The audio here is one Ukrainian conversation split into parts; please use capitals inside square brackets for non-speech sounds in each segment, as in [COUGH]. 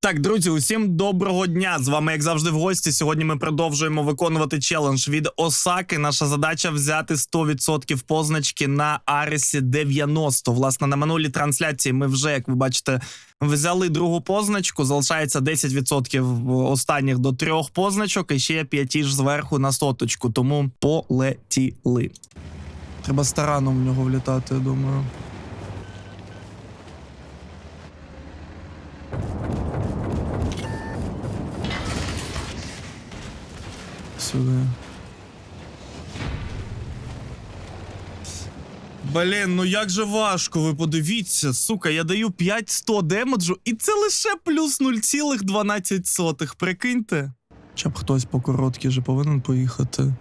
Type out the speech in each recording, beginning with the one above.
Так, друзі, усім доброго дня. З вами, як завжди, в гості. Сьогодні ми продовжуємо виконувати челендж від Осаки. Наша задача взяти 100% позначки на Аресі 90. Власне, на минулій трансляції ми вже, як ви бачите, взяли другу позначку. Залишається 10% останніх до трьох позначок, і ще 5 ж зверху на соточку. Тому полетіли. Треба стараном в нього влітати, я думаю. Сюди. Блін, ну як же важко, ви подивіться, сука, я даю 500 демеджу, і це лише плюс 0,12. Прикиньте. Хоча б хтось по короткій же повинен поїхати.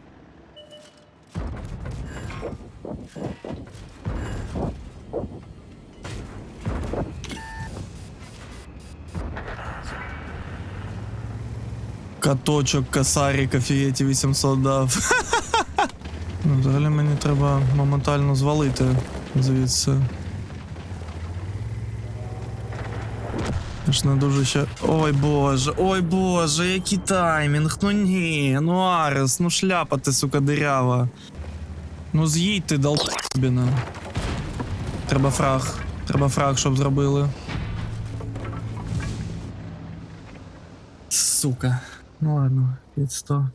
Каточок, касарі, кофієті 800 дав. [LAUGHS] Ну, взагалі мені треба моментально звалити звідси. Я ж не дуже ще. Ой боже, ой боже, який таймінг, ну ні, ну Арес, ну шляпа ти, сука, дирява. Ну з'їдь ти, долбіна. Треба фраг. Треба фраг, щоб зробили. Сука. Ну ладно, під 100.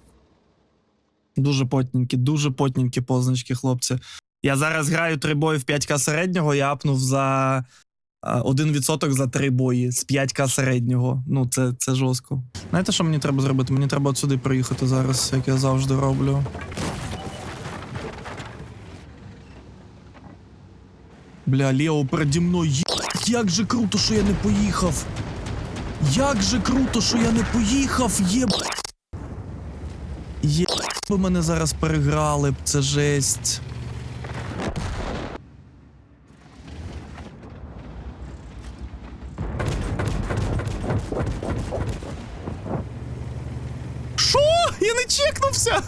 Дуже потненькі, дуже потненькі позначки, хлопці. Я зараз граю три бої в 5к середнього, я апнув за а, 1% за три бої з 5к середнього. Ну, це, це жорстко. Знаєте, що мені треба зробити? Мені треба от сюди приїхати зараз, як я завжди роблю. Бля, Лео переді мною. Як же круто, що я не поїхав! Як же круто, що я не поїхав! Є. Є мене зараз переграли б, це жесть. Що? Я не чекнувся!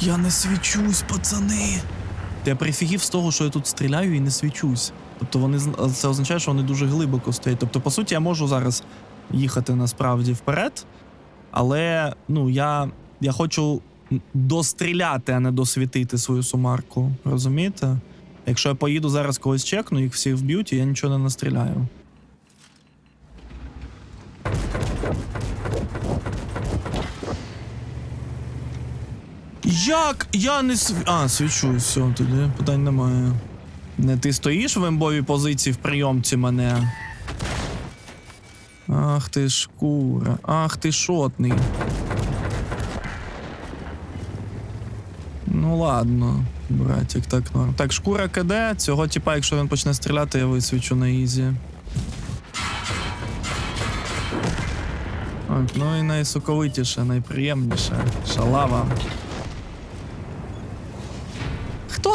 Я не свічусь, пацани. Я прифігів з того, що я тут стріляю і не свічусь. Тобто вони це означає, що вони дуже глибоко стоять. Тобто, по суті, я можу зараз їхати насправді вперед, але ну я, я хочу достріляти, а не досвітити свою сумарку. Розумієте? Якщо я поїду зараз когось чекну, їх всіх вб'ють, і я нічого не настріляю. Як я не св... А, свічусь, все, тоді питань немає. Не ти стоїш в ембовій позиції в прийомці мене. Ах ти ж кура, ах ти шотний. Ну ладно, братик, так норм. Так, шкура КД, цього типа, якщо він почне стріляти, я висвічу на ізі. Так, ну і найсоковитіше, найприємніше. Шалава.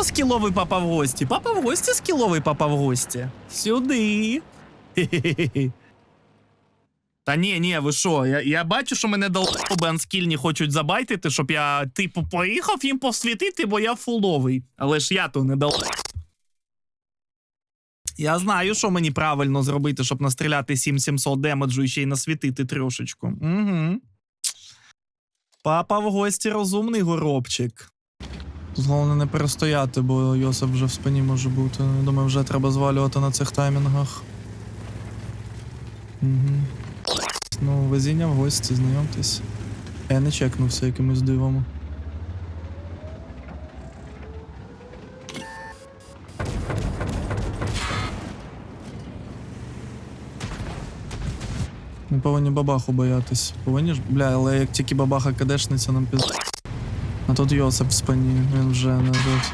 Хто скіловий папа в гості? Папа в гості скіловий папа в гості. Сюди. [LAUGHS] Та ні, ні, ви що? Я, я бачу, що мене долбоби анскільні хочуть забайтити, щоб я, типу, поїхав їм посвітити, бо я фуловий. Але ж я то не дал. Я знаю, що мені правильно зробити, щоб настріляти 7700 демеджу і ще й насвітити трошечку. Угу. Папа в гості розумний горобчик. Тут Головне не перестояти, бо Йосип вже в спині може бути. Думаю, вже треба звалювати на цих таймінгах. Угу. Ну, везіння в гості, знайомтесь. Я не чекнувся якимось дивом. Ми повинні бабаху боятись. Повинні ж, бля, але як тільки бабаха кадешниця, нам піз... Тут Йосип в спині, він вже не тут.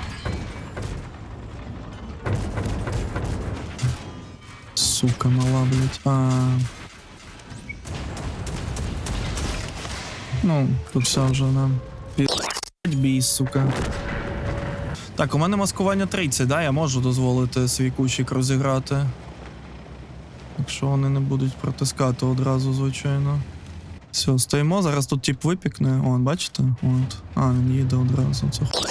Сука мала, блять. А. Ну, тут все вже нам. Бій, сука. Так, у мене маскування 30, да? Я можу дозволити свій кущик розіграти. Якщо вони не будуть протискати одразу, звичайно. Все, стоїмо, зараз тут тип випікне. О, бачите? От. А, він їде одразу. Це хуй.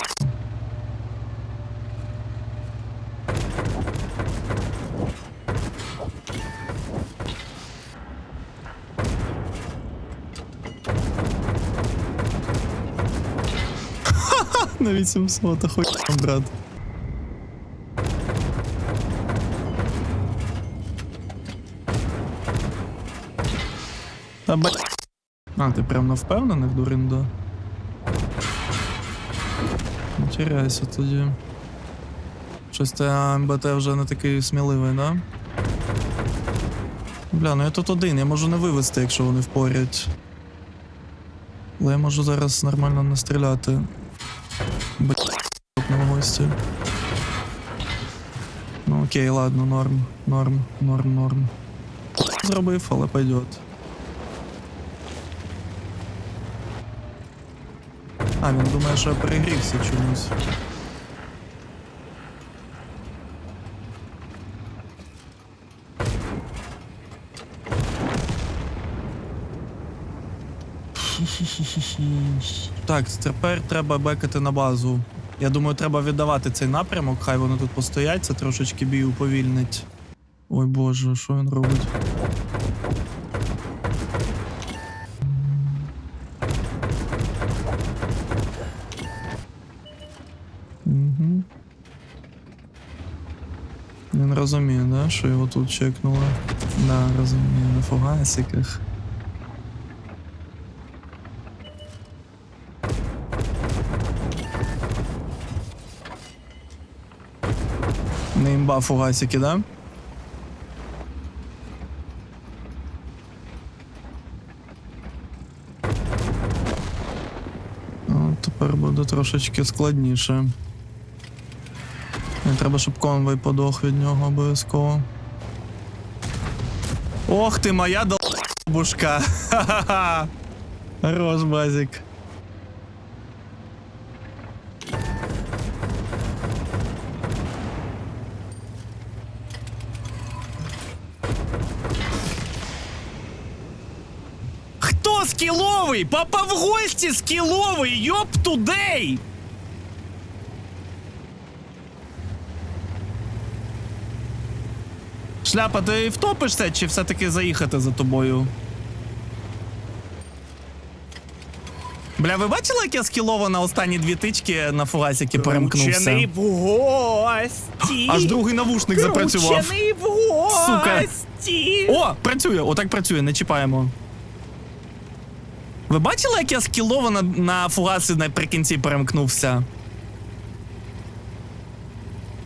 Ха-ха, На 800, а хуй, брат. Та б... А, ти прям на впевнених? Не теряйся тоді. Щось ти МБТ вже не такий сміливий, да? Бля, ну я тут один, я можу не вивести, якщо вони впорять. Але я можу зараз нормально настріляти. Б... на гості. Ну окей, ладно, норм, норм, норм, норм. Зробив, але пойдет. А, він думає, що я перегрівся чомусь. Так, тепер треба бекати на базу. Я думаю, треба віддавати цей напрямок, хай вони тут постоять, це трошечки бій уповільнить. Ой боже, що він робить? Він розуміє, да, що його тут чекнули. Да, розуміє, на фугасиках. Не імба фугасики, да? Ну, тепер буде трошечки складніше. Треба, щоб конвой подох від нього обов'язково. Ох ти моя долбушка. Ха-ха-ха. [LAUGHS] Хорош, базик. Хто скіловий? Папа в гості скіловий! Йоп тудей! Шляпа, ти втопишся чи все-таки заїхати за тобою? Бля, ви бачили, як я скілово на останні дві тички на фугасіки перемкнувся? Учений в гості. Аж другий навушник запрацював. Учений в Сука. О, працює, отак працює, не чіпаємо. Ви бачили, як я скілово на, на фугаси наприкінці перемкнувся?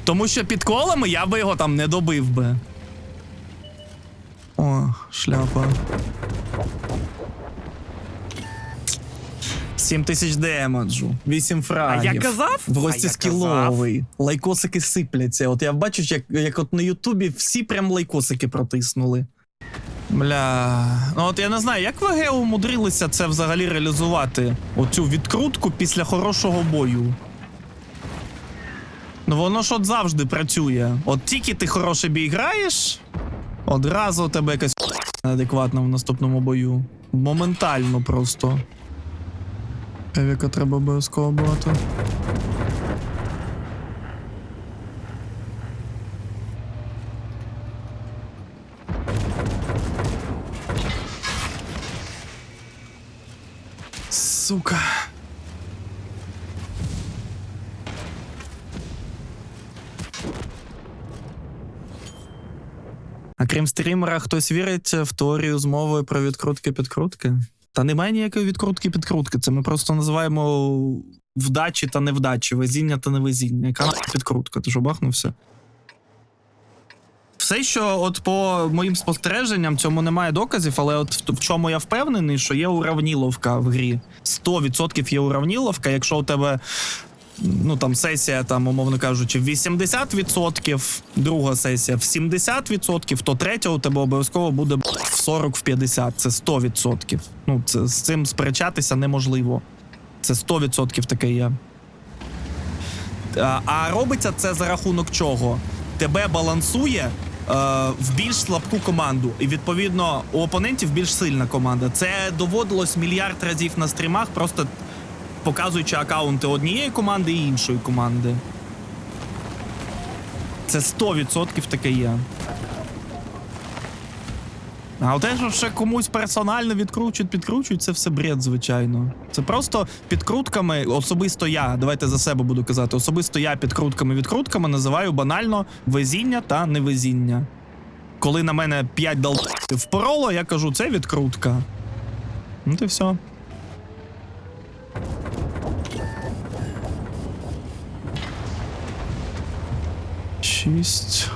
Тому що під колами я би його там не добив би. О, шляпа. 7 тисяч демеджу, 8 фрагів. А я казав? В гості скіловий. Лайкосики сипляться. От я бачу, як, як от на Ютубі всі прям лайкосики протиснули. Бля. Ну от я не знаю, як ВГ умудрилися це взагалі реалізувати? Оцю відкрутку після хорошого бою. Ну воно ж от завжди працює. От тільки ти хороший бій граєш, одразу тебе якась неадекватна в наступному бою. Моментально просто. Евіка треба обов'язково брати. Сука. А крім стрімера, хтось вірить в теорію змови про відкрутки-підкрутки? Та немає ніякої відкрутки-підкрутки. Це ми просто називаємо вдачі та невдачі, везіння та невезіння. Яка підкрутка? Ти ж бахнувся? Все, що от по моїм спостереженням, цьому немає доказів, але от в чому я впевнений, що є уравніловка в грі. 100% є уравніловка, якщо у тебе. Ну там сесія, там, умовно кажучи, в 80%, друга сесія в 70%, то третя у тебе обов'язково буде в 40 в 50. Це 100%. Ну, це з цим сперечатися неможливо. Це 100% таке є. А, а робиться це за рахунок чого? Тебе балансує в більш слабку команду. І відповідно у опонентів більш сильна команда. Це доводилось мільярд разів на стрімах, просто показуючи акаунти однієї команди і іншої команди. Це 100% таке є. А те, що ще комусь персонально відкручують, підкручують, це все бред, звичайно. Це просто підкрутками, особисто я, давайте за себе буду казати, особисто я підкрутками відкрутками називаю банально везіння та невезіння. Коли на мене 5 дал впороло, я кажу, це відкрутка. Ну, і все. Шість.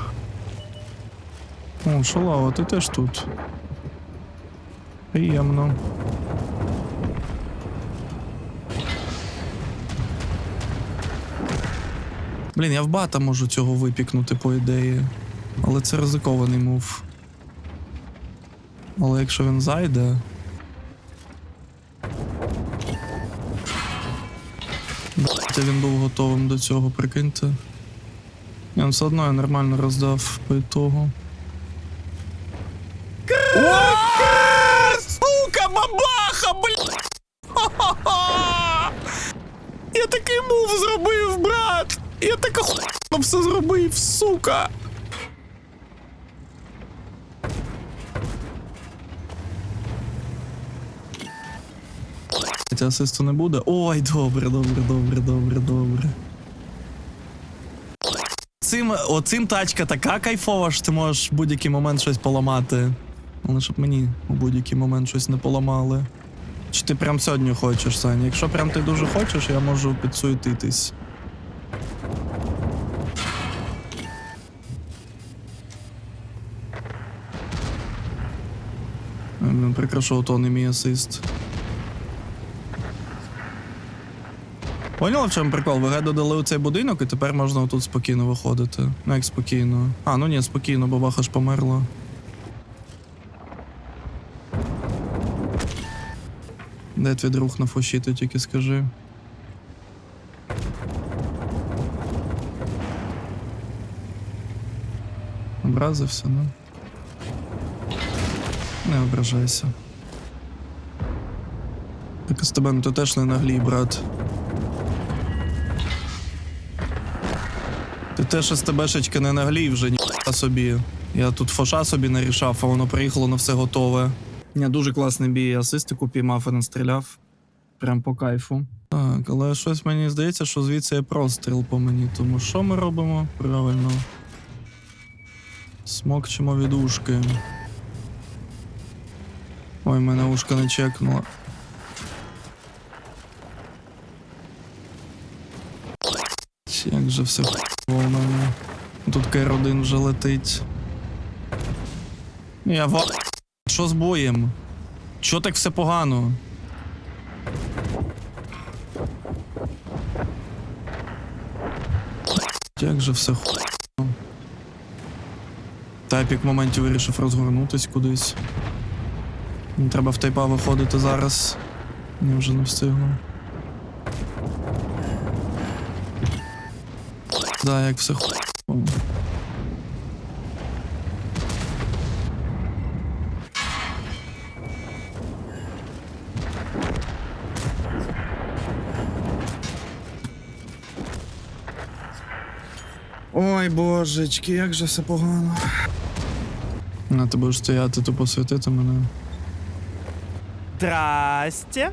О, Шалава, ти теж тут. Приємно. Блін, я в бата можу цього випікнути, по ідеї. Але це ризикований мув. Але якщо він зайде. Блядь, він був готовим до цього, прикиньте. Ні, ну все одно я нормально роздав по ітогу. Сука, бабаха, блядь! [LAUGHS] Я такий мув зробив, брат! Я так охуєнно все зробив, сука! Хоча асисту не буде. Ой, добре, добре, добре, добре, добре. Цим, оцим тачка така кайфова, що ти можеш в будь-який момент щось поламати. Але щоб мені у будь-який момент щось не поламали. Чи ти прям сьогодні хочеш, Саня? Якщо прям ти дуже хочеш, я можу підсуетитись. Е, Блін, прикрашу то не мій асист. Поняла, в чому прикол? Ви додали у цей будинок, і тепер можна тут спокійно виходити. Ну як спокійно. А, ну ні, спокійно, бабаха ж померла. Де твій друг на фоші, ти тільки скажи. Образився, ну. Не ображайся. Так з тебе ну ти теж не наглій, брат. Ти теж з тебешечки не наглій вже ні собі. Я тут фоша собі нарішав, а воно приїхало на все готове. Ні, дуже класний бій, асистику піймав і настріляв. Прям по кайфу. Так, але щось мені здається, що звідси є простріл по мені. Тому що ми робимо? Правильно. Смокчимо від ушки. Ой, мене ушка не чекнула. Як же все мене. Тут Кер-1 вже летить. Я ва... Що з боєм? Чо так все погано? Як же все хуйово. Тайпік в моменті вирішив розгорнутись кудись. Треба в тайпа виходити зараз. Я вже не встигну. Да, як все хуйово. Ой, божечки, як же все погано. А ти будеш стояти, тупо святити мене. Здрасте.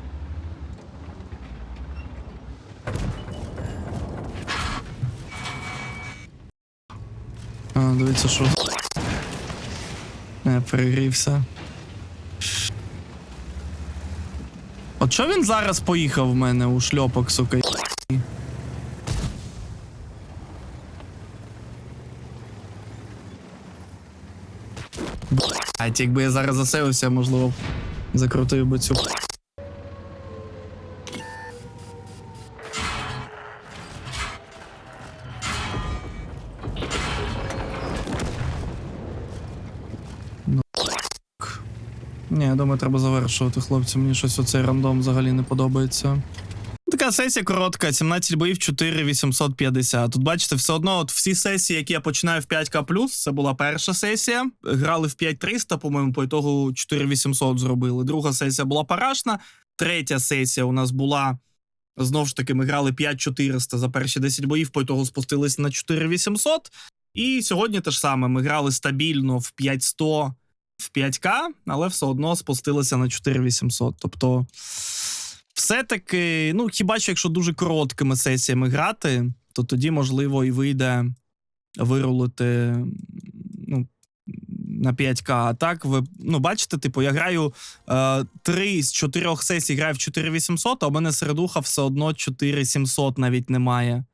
А, дивіться, що. Не, перегрівся. От що він зараз поїхав в мене у шльопок, сука? Блять, якби я зараз засейвився, можливо, закрутив би цю. Ні, я думаю, треба завершувати, хлопці. Мені щось оцей рандом взагалі не подобається. Така сесія коротка, 17 боїв, 4850. Тут бачите, все одно, от всі сесії, які я починаю в 5К+, це була перша сесія. Грали в 5300, по-моєму, по ітогу 4800 зробили. Друга сесія була парашна. Третя сесія у нас була. Знову ж таки, ми грали 5400 за перші 10 боїв, по ітогу спустились на 4800. І сьогодні те ж саме. Ми грали стабільно в 5100 в 5К, але все одно спустилися на 4800. Тобто, все-таки, ну, хіба що якщо дуже короткими сесіями грати, то тоді, можливо, і вийде вирулити ну, на 5К. А так, ви ну, бачите, типу, я граю е, 3 з 4 сесій граю в 4800, а у мене середуха все одно 4700 навіть немає.